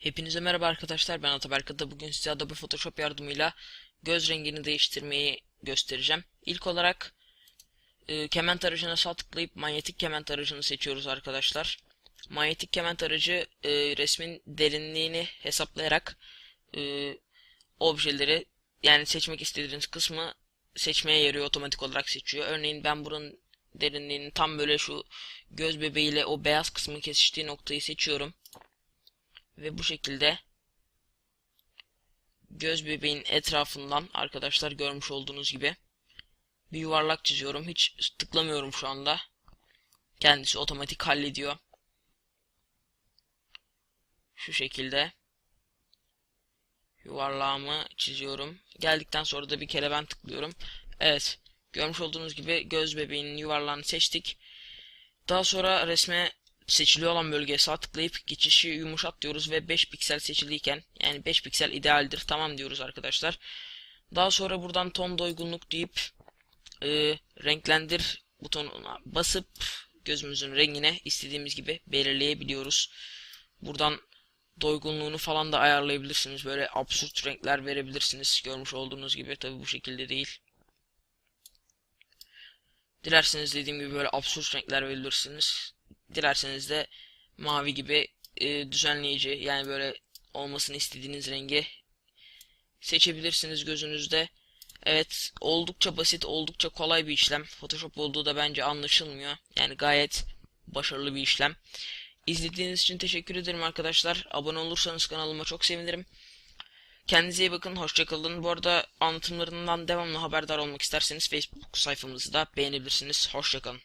Hepinize merhaba arkadaşlar ben Ataberk Ada. Bugün size Adobe Photoshop yardımıyla göz rengini değiştirmeyi göstereceğim. İlk olarak e, kemen tarayıcına sağ tıklayıp manyetik kemen tarayıcını seçiyoruz arkadaşlar. Manyetik kemen tarayıcı e, resmin derinliğini hesaplayarak e, objeleri yani seçmek istediğiniz kısmı seçmeye yarıyor otomatik olarak seçiyor. Örneğin ben buranın derinliğini tam böyle şu göz bebeğiyle o beyaz kısmın kesiştiği noktayı seçiyorum. Ve bu şekilde göz bebeğin etrafından arkadaşlar görmüş olduğunuz gibi bir yuvarlak çiziyorum. Hiç tıklamıyorum şu anda. Kendisi otomatik hallediyor. Şu şekilde yuvarlağımı çiziyorum. Geldikten sonra da bir kere ben tıklıyorum. Evet. Görmüş olduğunuz gibi göz bebeğinin yuvarlağını seçtik. Daha sonra resme seçili olan bölgeye sağ tıklayıp geçişi yumuşat diyoruz ve 5 piksel seçiliyken yani 5 piksel idealdir tamam diyoruz arkadaşlar. Daha sonra buradan ton doygunluk deyip e, renklendir butonuna basıp gözümüzün rengine istediğimiz gibi belirleyebiliyoruz. Buradan doygunluğunu falan da ayarlayabilirsiniz. Böyle absürt renkler verebilirsiniz. Görmüş olduğunuz gibi tabi bu şekilde değil. Dilerseniz dediğim gibi böyle absürt renkler verebilirsiniz. Dilerseniz de mavi gibi e, düzenleyici yani böyle olmasını istediğiniz rengi seçebilirsiniz gözünüzde. Evet oldukça basit oldukça kolay bir işlem. Photoshop olduğu da bence anlaşılmıyor. Yani gayet başarılı bir işlem. İzlediğiniz için teşekkür ederim arkadaşlar. Abone olursanız kanalıma çok sevinirim. Kendinize iyi bakın. Hoşçakalın. Bu arada anlatımlarından devamlı haberdar olmak isterseniz Facebook sayfamızı da beğenebilirsiniz. Hoşçakalın.